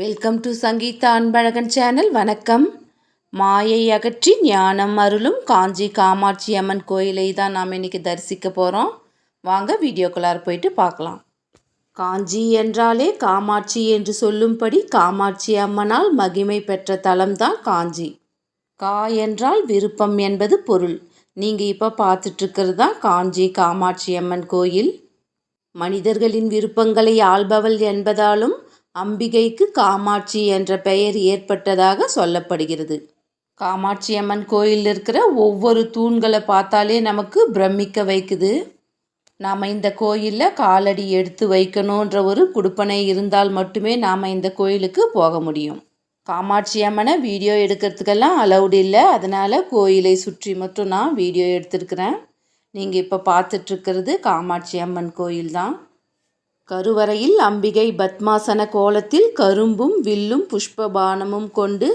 Welcome to Sangeetha Anbazhagan channel வணக்கம். மாயை அகற்றி ஞானம் அருளும் காஞ்சி காமாட்சி அம்மன் கோயிலை தான் நாம் இன்றைக்கி தரிசிக்க போகிறோம் வாங்க வீடியோக்குள்ளார போயிட்டு பார்க்கலாம். காஞ்சி என்றாலே காமாட்சி என்று சொல்லும்படி காமாட்சி அம்மனால் மகிமை பெற்ற தலம்தான் காஞ்சி. கா என்றால் விருப்பம் என்பது பொருள். நீங்கள் இப்போ பார்த்துட்ருக்கிறது தான் காஞ்சி காமாட்சி அம்மன் கோயில். மனிதர்களின் விருப்பங்களை ஆள்பவள் என்பதாலும் அம்பிகைக்கு காமாட்சி என்ற பெயர் ஏற்பட்டதாக சொல்லப்படுகிறது. காமாட்சி அம்மன் கோயிலில் இருக்கிற ஒவ்வொரு தூண்களை பார்த்தாலே நமக்கு பிரமிக்க வைக்குது. நாம் இந்த கோயிலில் காலடி எடுத்து வைக்கணுன்ற ஒரு குடுப்பனை இருந்தால் மட்டுமே நாம் இந்த கோயிலுக்கு போக முடியும். காமாட்சி அம்மனை வீடியோ எடுக்கிறதுக்கெல்லாம் அலௌடு இல்லை. அதனால் கோயிலை சுற்றி மட்டும் நான் வீடியோ எடுத்திருக்கிறேன். நீங்கள் இப்போ பார்த்துட்ருக்கிறது காமாட்சி அம்மன் கோயில் தான் கருவறையில் அம்பிகை பத்மாசன கோலத்தில் கரும்பும் வில்லும் புஷ்பபானமும் கொண்டு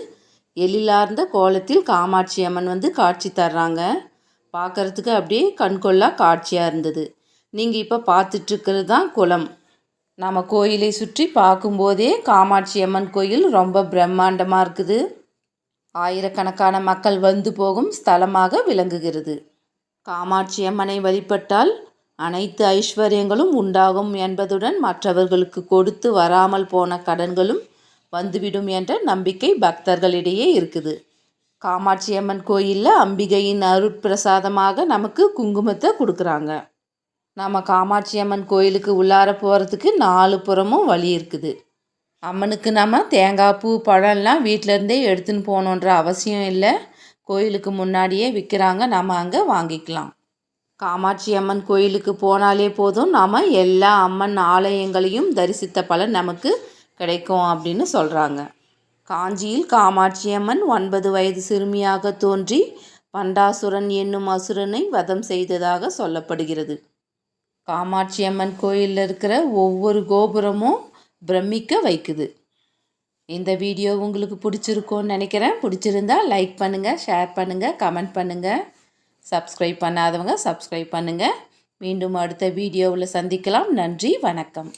எழிலார்ந்த கோலத்தில் காமாட்சி அம்மன் வந்து காட்சி தர்றாங்க. பார்க்குறதுக்கு அப்படியே கண்கொள்ளா காட்சியாக இருந்தது. நீங்கள் இப்போ பார்த்துட்ருக்கிறது தான் குளம். நம்ம கோயிலை சுற்றி பார்க்கும்போதே காமாட்சி அம்மன் கோயில் ரொம்ப பிரம்மாண்டமாக இருக்குது. ஆயிரக்கணக்கான மக்கள் வந்து போகும் ஸ்தலமாக விளங்குகிறது. காமாட்சி அம்மனை வழிபட்டால் அனைத்து ஐஸ்வர்யங்களும் உண்டாகும் என்பதுடன் மற்றவர்களுக்கு கொடுத்து வராமல் போன கடன்களும் வந்துவிடும் என்ற நம்பிக்கை பக்தர்களிடையே இருக்குது. காமாட்சி அம்மன் கோயிலில் அம்பிகையின் அருட்பிரசாதமாக நமக்கு குங்குமத்தை கொடுக்குறாங்க. நம்ம காமாட்சி அம்மன் கோயிலுக்கு உள்ளார போகிறதுக்கு நாலு புறமும் வழி இருக்குது. அம்மனுக்கு நம்ம தேங்காய் பூ பழம்லாம் வீட்டிலேருந்தே எடுத்துன்னு போகணுன்ற அவசியம் இல்லை. கோயிலுக்கு முன்னாடியே விற்கிறாங்க நம்ம அங்கே வாங்கிக்கலாம். காமாட்சி அம்மன் கோயிலுக்கு போனாலே போதும். நாம் எல்லா அம்மன் ஆலயங்களையும் தரிசித்த பலன் நமக்கு கிடைக்கும் அப்படின்னு சொல்கிறாங்க காஞ்சியில் காமாட்சி அம்மன் ஒன்பது வயது சிறுமியாக தோன்றி பண்டாசுரன் என்னும் அசுரனை வதம் செய்ததாக சொல்லப்படுகிறது. காமாட்சி அம்மன் கோயிலில் இருக்கிற ஒவ்வொரு கோபுரமும் பிரமிக்க வைக்குது. இந்த வீடியோ உங்களுக்கு பிடிச்சிருக்கோன்னு நினைக்கிறேன். பிடிச்சிருந்தா லைக் பண்ணுங்கள் ஷேர் பண்ணுங்கள் கமெண்ட் பண்ணுங்கள் சப்ஸ்கிரைப் பண்ணாதவங்க சப்ஸ்கிரைப் பண்ணுங்கள் மீண்டும் அடுத்த வீடியோவில் சந்திக்கலாம். நன்றி வணக்கம்.